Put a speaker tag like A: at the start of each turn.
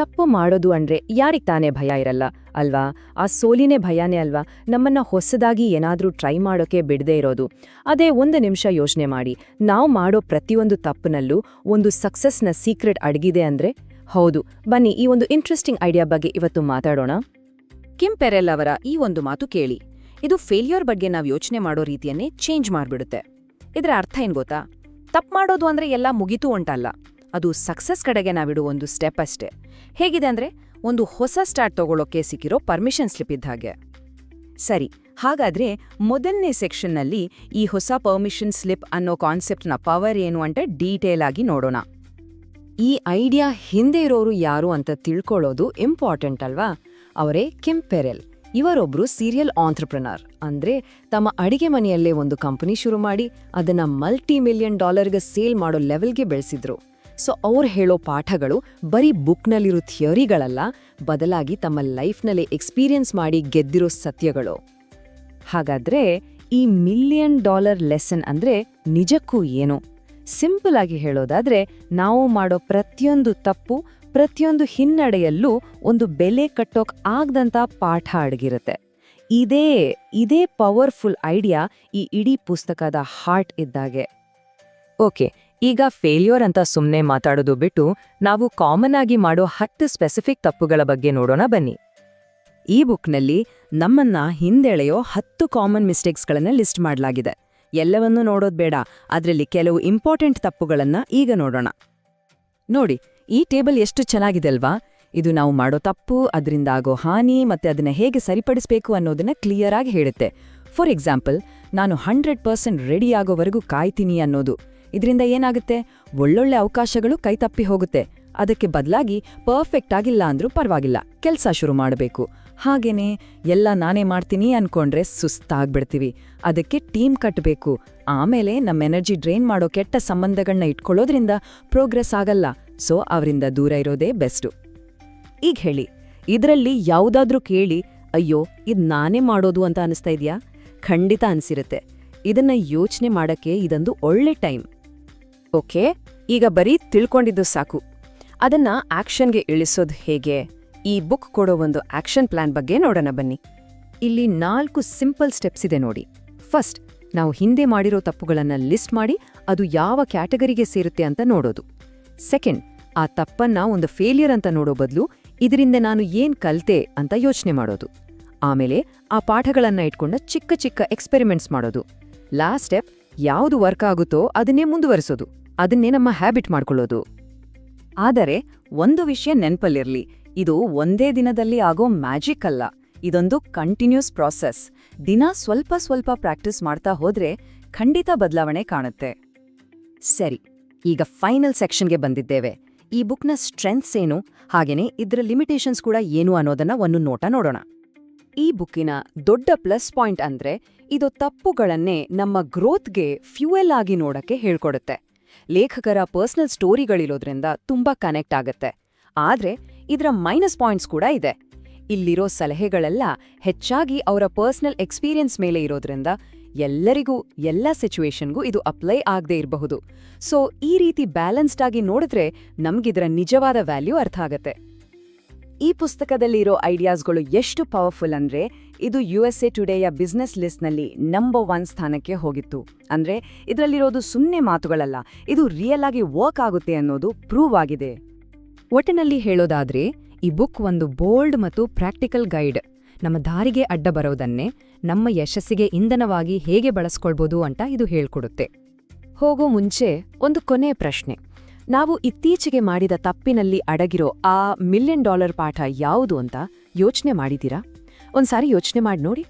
A: ತಪ್ಪು ಮಾಡೋದು ಅಂದ್ರೆ ಯಾರಿಗೆ ತಾನೇ ಭಯ ಇರಲ್ಲ, ಅಲ್ವಾ? ಆ ಸೋಲಿನೇ ಭಯನೇ ಅಲ್ವಾ? ನಮ್ಮನ್ನ ಹೊಸದಾಗಿ ಏನಾದ್ರೂ ಟ್ರೈ ಮಾಡೋಕೆ ಬಿಡದೇ ಇರೋದು. ಅದೇ ಒಂದು ನಿಮಿಷ ಯೋಚನೆ ಮಾಡಿ. ನಾವು ಮಾಡೋ ಪ್ರತಿಯೊಂದು ತಪ್ಪಿನಲ್ಲೂ ಒಂದು ಸಕ್ಸಸ್ನ ಸೀಕ್ರೆಟ್ ಅಡಗಿದೆ ಅಂದ್ರೆ? ಹೌದು. ಬನ್ನಿ, ಈ ಒಂದು ಇಂಟ್ರೆಸ್ಟಿಂಗ್ ಐಡಿಯಾ ಬಗ್ಗೆ ಇವತ್ತು ಮಾತಾಡೋಣ.
B: ಕಿಮ್ ಪೆರೆಲ್ ಅವರ ಈ ಒಂದು ಮಾತು ಕೇಳಿ. ಇದು ಫೇಲ್ಯೂರ್ ಬಗ್ಗೆ ನಾವು ಯೋಚನೆ ಮಾಡೋ ರೀತಿಯನ್ನೇ ಚೇಂಜ್ ಮಾಡ್ಬಿಡುತ್ತೆ. ಇದರ ಅರ್ಥ ಏನು ಗೊತ್ತಾ? ತಪ್ಪು ಮಾಡೋದು ಅಂದ್ರೆ ಎಲ್ಲ ಮುಗಿತು ಉಂಟಲ್ಲ ಅದು ಸಕ್ಸಸ್ ಕಡೆಗೆ ನಾವಿಡುವ ಒಂದು ಸ್ಟೆಪ್ ಅಷ್ಟೇ. ಹೇಗಿದೆ ಅಂದರೆ, ಒಂದು ಹೊಸ ಸ್ಟಾರ್ಟ್ ತಗೊಳ್ಳೋಕೆ ಸಿಕ್ಕಿರೋ ಪರ್ಮಿಷನ್ ಸ್ಲಿಪ್ ಇದ್ದ ಹಾಗೆ. ಸರಿ, ಹಾಗಾದ್ರೆ ಮೊದಲನೇ ಸೆಕ್ಷನ್ನಲ್ಲಿ ಈ ಹೊಸ ಪರ್ಮಿಷನ್ ಸ್ಲಿಪ್ ಅನ್ನೋ ಕಾನ್ಸೆಪ್ಟ್ನ ಪವರ್ ಏನು ಅಂತ ಡೀಟೇಲ್ ಆಗಿ ನೋಡೋಣ.
A: ಈ ಐಡಿಯಾ ಹಿಂದೆ ಇರೋರು ಯಾರು ಅಂತ ತಿಳ್ಕೊಳ್ಳೋದು ಇಂಪಾರ್ಟೆಂಟ್ ಅಲ್ವಾ? ಅವರೇ ಕೆಂಪೆರೆಲ್ ಪೆರೆಲ್ ಇವರೊಬ್ರು ಸೀರಿಯಲ್ ಆಂಟ್ರಪ್ರನರ್ ಅಂದ್ರೆ ತಮ್ಮ ಅಡಿಗೆ ಮನೆಯಲ್ಲೇ ಒಂದು ಕಂಪನಿ ಶುರು ಮಾಡಿ, ಅದನ್ನ ಮಲ್ಟಿ ಮಿಲಿಯನ್ ಡಾಲರ್ಗೆ ಸೇಲ್ ಮಾಡೋ ಲೆವೆಲ್ಗೆ ಬೆಳೆಸಿದ್ರು. ಸೊ ಅವ್ರು ಹೇಳೋ ಪಾಠಗಳು ಬರೀ ಬುಕ್ನಲ್ಲಿರೋ ಥಿಯರಿಗಳಲ್ಲ ಬದಲಾಗಿ ತಮ್ಮ ಲೈಫ್ನಲ್ಲಿ ಎಕ್ಸ್ಪೀರಿಯನ್ಸ್ ಮಾಡಿ ಗೆದ್ದಿರೋ ಸತ್ಯಗಳು. ಹಾಗಾದ್ರೆ ಈ ಮಿಲಿಯನ್ ಡಾಲರ್ ಲೆಸನ್ ಅಂದ್ರೆ ನಿಜಕ್ಕೂ ಏನು? ಸಿಂಪಲ್ ಆಗಿ ಹೇಳೋದಾದ್ರೆ ನಾವು ಮಾಡೋ ಪ್ರತಿಯೊಂದು ತಪ್ಪು, ಪ್ರತಿಯೊಂದು ಹಿನ್ನಡೆಯಲ್ಲೂ ಒಂದು ಬೆಲೆ ಕಟ್ಟೋಕ್ ಆಗ್ದಂಥ ಪಾಠ ಅಡಗಿರುತ್ತೆ. ಇದೇ ಇದೇ ಪವರ್ಫುಲ್ ಐಡಿಯಾ ಈ ಇಡೀ ಪುಸ್ತಕದ ಹಾರ್ಟ್ ಇದ್ದಾಗೆ. ಓಕೆ ಈಗ ಫೇಲ್ಯೂರ್ ಅಂತ ಸುಮ್ಮನೆ ಮಾತಾಡೋದು ಬಿಟ್ಟು ನಾವು ಕಾಮನ್ ಆಗಿ ಮಾಡೋ ಹತ್ತು ಸ್ಪೆಸಿಫಿಕ್ ತಪ್ಪುಗಳ ಬಗ್ಗೆ ನೋಡೋಣ ಬನ್ನಿ. ಈ ಬುಕ್ನಲ್ಲಿ ನಮ್ಮನ್ನ ಹಿಂದೆಳೆಯೋ ಹತ್ತು ಕಾಮನ್ ಮಿಸ್ಟೇಕ್ಸ್ಗಳನ್ನು ಲಿಸ್ಟ್ ಮಾಡಲಾಗಿದೆ. ಎಲ್ಲವನ್ನೂ ನೋಡೋದು ಬೇಡ, ಅದರಲ್ಲಿ ಕೆಲವು ಇಂಪಾರ್ಟೆಂಟ್ ತಪ್ಪುಗಳನ್ನ ಈಗ ನೋಡೋಣ. ನೋಡಿ, ಈ ಟೇಬಲ್ ಎಷ್ಟು ಚೆನ್ನಾಗಿದೆ ಅಲ್ವಾ? ಇದು ನಾವು ಮಾಡೋ ತಪ್ಪು, ಅದರಿಂದ ಆಗೋ ಹಾನಿ ಮತ್ತೆ ಅದನ್ನ ಹೇಗೆ ಸರಿಪಡಿಸಬೇಕು ಅನ್ನೋದನ್ನ ಕ್ಲಿಯರ್ ಆಗಿ ಹೇಳುತ್ತೆ. ಫಾರ್ ಎಕ್ಸಾಂಪಲ್ ನಾನು ಹಂಡ್ರೆಡ್ ಪರ್ಸೆಂಟ್ ರೆಡಿ ಆಗೋವರೆಗೂ ಕಾಯ್ತೀನಿ ಅನ್ನೋದು. ಇದರಿಂದ ಏನಾಗುತ್ತೆ? ಒಳ್ಳೊಳ್ಳೆ ಅವಕಾಶಗಳು ಕೈತಪ್ಪಿ ಹೋಗುತ್ತೆ. ಅದಕ್ಕೆ ಬದಲಾಗಿ ಪರ್ಫೆಕ್ಟ್ ಆಗಿಲ್ಲ ಅಂದ್ರೂ ಪರವಾಗಿಲ್ಲ. ಕೆಲಸ ಶುರು ಮಾಡಬೇಕು. ಹಾಗೇನೆ ಎಲ್ಲ ನಾನೇ ಮಾಡ್ತೀನಿ ಅನ್ಕೊಂಡ್ರೆ ಸುಸ್ತಾಗ್ಬಿಡ್ತೀವಿ. ಅದಕ್ಕೆ ಟೀಮ್ ಕಟ್ಟಬೇಕು ಆಮೇಲೆ ನಮ್ಮ ಎನರ್ಜಿ ಡ್ರೈನ್ ಮಾಡೋ ಕೆಟ್ಟ ಸಂಬಂಧಗಳನ್ನ ಇಟ್ಕೊಳ್ಳೋದ್ರಿಂದ ಪ್ರೋಗ್ರೆಸ್ ಆಗಲ್ಲ. ಸೊ, ಅವರಿಂದ ದೂರ ಇರೋದೇ ಬೆಸ್ಟು. ಈಗ ಹೇಳಿ, ಇದರಲ್ಲಿ ಯಾವುದಾದ್ರೂ ಕೇಳಿ, ಅಯ್ಯೋ, ಇದು ನಾನೇ ಮಾಡೋದು ಅಂತ ಅನಿಸ್ತಾ ಇದೆಯಾ? ಖಂಡಿತ ಅನಿಸಿರುತ್ತೆ. ಇದನ್ನ ಯೋಚನೆ ಮಾಡಕ್ಕೆ ಇದೊಂದು ಒಳ್ಳೆ ಟೈಮ್. ಓಕೆ, ಈಗ ಬರೀ ತಿಳ್ಕೊಂಡಿದ್ದು ಸಾಕು. ಅದನ್ನ ಆಕ್ಷನ್ಗೆ ಇಳಿಸೋದು ಹೇಗೆ? ಈ ಬುಕ್ ಕೊಡೋ ಒಂದು ಆಕ್ಷನ್ ಪ್ಲಾನ್ ಬಗ್ಗೆ ನೋಡೋಣ ಬನ್ನಿ. ಇಲ್ಲಿ ನಾಲ್ಕು ಸಿಂಪಲ್ ಸ್ಟೆಪ್ಸ್ ಇದೆ ನೋಡಿ. ಫಸ್ಟ್, ನಾವು ಹಿಂದೆ ಮಾಡಿರೋ ತಪ್ಪುಗಳನ್ನು ಲಿಸ್ಟ್ ಮಾಡಿ ಅದು ಯಾವ ಕ್ಯಾಟಗರಿಗೆ ಸೇರುತ್ತೆ ಅಂತ ನೋಡೋದು. ಸೆಕೆಂಡ್, ಆ ತಪ್ಪನ್ನ ಒಂದು ಫೇಲಿಯರ್ ಅಂತ ನೋಡೋ ಬದಲು ಇದರಿಂದ ನಾನು ಏನ್ ಕಲ್ತೆ ಅಂತ ಯೋಚನೆ ಮಾಡೋದು. ಆಮೇಲೆ ಆ ಪಾಠಗಳನ್ನ ಇಟ್ಕೊಂಡ ಚಿಕ್ಕ ಚಿಕ್ಕ ಎಕ್ಸ್ಪೆರಿಮೆಂಟ್ಸ್ ಮಾಡೋದು. ಲಾಸ್ಟ್ ಸ್ಟೆಪ್ ಯಾವುದು ವರ್ಕ್ ಆಗುತ್ತೋ ಅದನ್ನೇ ಮುಂದುವರಿಸೋದು. ಅದನ್ನೇ ನಮ್ಮ ಹ್ಯಾಬಿಟ್ ಮಾಡ್ಕೊಳ್ಳೋದು. ಆದರೆ, ಒಂದು ವಿಷಯ ನೆನ್ಪಲ್ಲಿರ್ಲಿ. ಇದು ಒಂದೇ ದಿನದಲ್ಲಿ ಆಗೋ ಮ್ಯಾಜಿಕ್ ಅಲ್ಲ. ಇದೊಂದು ಕಂಟಿನ್ಯೂಸ್ ಪ್ರಾಸೆಸ್. ದಿನ ಸ್ವಲ್ಪ ಸ್ವಲ್ಪ ಪ್ರಾಕ್ಟೀಸ್ ಮಾಡ್ತಾ ಹೋದ್ರೆ ಖಂಡಿತ ಬದಲಾವಣೆ ಕಾಣುತ್ತೆ. ಸರಿ, ಈಗ ಫೈನಲ್ ಸೆಕ್ಷನ್ಗೆ ಬಂದಿದ್ದೇವೆ. ಈ ಬುಕ್ನ ಸ್ಟ್ರೆಂತ್ಸ್ ಏನು? ಹಾಗೇನೆ ಇದರ ಲಿಮಿಟೇಷನ್ಸ್ ಕೂಡ ಏನು ಅನ್ನೋದನ್ನ ಒಂದು ನೋಟ ನೋಡೋಣ. ಈ ಬುಕ್ಕಿನ ದೊಡ್ಡ ಪ್ಲಸ್ ಪಾಯಿಂಟ್ ಅಂದ್ರೆ ಇದು ತಪ್ಪುಗಳನ್ನೇ ನಮ್ಮ ಗ್ರೋತ್ಗೆ ಫ್ಯೂಯಲ್ ಆಗಿ ನೋಡಕ್ಕೆ ಹೇಳ್ಕೊಡುತ್ತೆ. ಲೇಖಕರ ಪರ್ಸನಲ್ ಸ್ಟೋರಿಗಳಿರೋದ್ರಿಂದ ತುಂಬಾ ಕನೆಕ್ಟ್ ಆಗತ್ತೆ. ಆದ್ರೆ ಇದರ ಮೈನಸ್ ಪಾಯಿಂಟ್ಸ್ ಕೂಡ ಇದೆ. ಇಲ್ಲಿರೋ ಸಲಹೆಗಳೆಲ್ಲ ಹೆಚ್ಚಾಗಿ ಅವರ ಪರ್ಸನಲ್ ಎಕ್ಸ್ಪೀರಿಯನ್ಸ್ ಮೇಲೆ ಇರೋದ್ರಿಂದ ಎಲ್ಲರಿಗೂ, ಎಲ್ಲ ಸಿಚುವೇಶನ್ಗೂ ಇದು ಅಪ್ಲೈ ಆಗದೆ ಇರಬಹುದು. ಸೊ, ಈ ರೀತಿ ಬ್ಯಾಲೆನ್ಸ್ಡ್ ಆಗಿ ನೋಡಿದ್ರೆ ನಮ್ಗಿದರ ನಿಜವಾದ ವ್ಯಾಲ್ಯೂ ಅರ್ಥ ಆಗತ್ತೆ. ಈ ಪುಸ್ತಕದಲ್ಲಿರೋ ಐಡಿಯಾಸ್ಗಳು ಎಷ್ಟು ಪವರ್ಫುಲ್ ಅಂದರೆ ಇದು ಯು ಎಸ್ ಎ ಟುಡೇಯ ಬಿಸ್ನೆಸ್ ಲಿಸ್ಟ್ನಲ್ಲಿ ನಂಬರ್ ಒನ್ ಸ್ಥಾನಕ್ಕೆ ಹೋಗಿತ್ತು. ಅಂದರೆ ಇದರಲ್ಲಿರೋದು ಸುಮ್ಮನೆ ಮಾತುಗಳಲ್ಲ, ಇದು ರಿಯಲ್ ಆಗಿ ವರ್ಕ್ ಆಗುತ್ತೆ ಅನ್ನೋದು ಪ್ರೂವ್ ಆಗಿದೆ. ಒಟ್ಟಿನಲ್ಲಿ ಹೇಳೋದಾದ್ರೆ, ಈ ಬುಕ್ ಒಂದು ಬೋಲ್ಡ್ ಮತ್ತು ಪ್ರಾಕ್ಟಿಕಲ್ ಗೈಡ್. ನಮ್ಮ ದಾರಿಗೆ ಅಡ್ಡ ಬರೋದನ್ನೇ ನಮ್ಮ ಯಶಸ್ಸಿಗೆ ಇಂಧನವಾಗಿ ಹೇಗೆ ಬಳಸ್ಕೊಳ್ಬೋದು ಅಂತ ಇದು ಹೇಳ್ಕೊಡುತ್ತೆ. ಹೋಗೋ ಮುಂಚೆ ಒಂದು ಕೊನೆಯ ಪ್ರಶ್ನೆ. ನಾವು ಇತ್ತೀಚೆಗೆ ಮಾಡಿದ ತಪ್ಪಿನಲ್ಲಿ ಅಡಗಿರೋ ಆ ಮಿಲಿಯನ್ ಡಾಲರ್ ಪಾಠ ಯಾವುದು ಅಂತ ಯೋಚನೆ ಮಾಡಿದ್ದೀರಾ? ಒಂದ್ಸಾರಿ ಯೋಚನೆ ಮಾಡಿ ನೋಡಿ.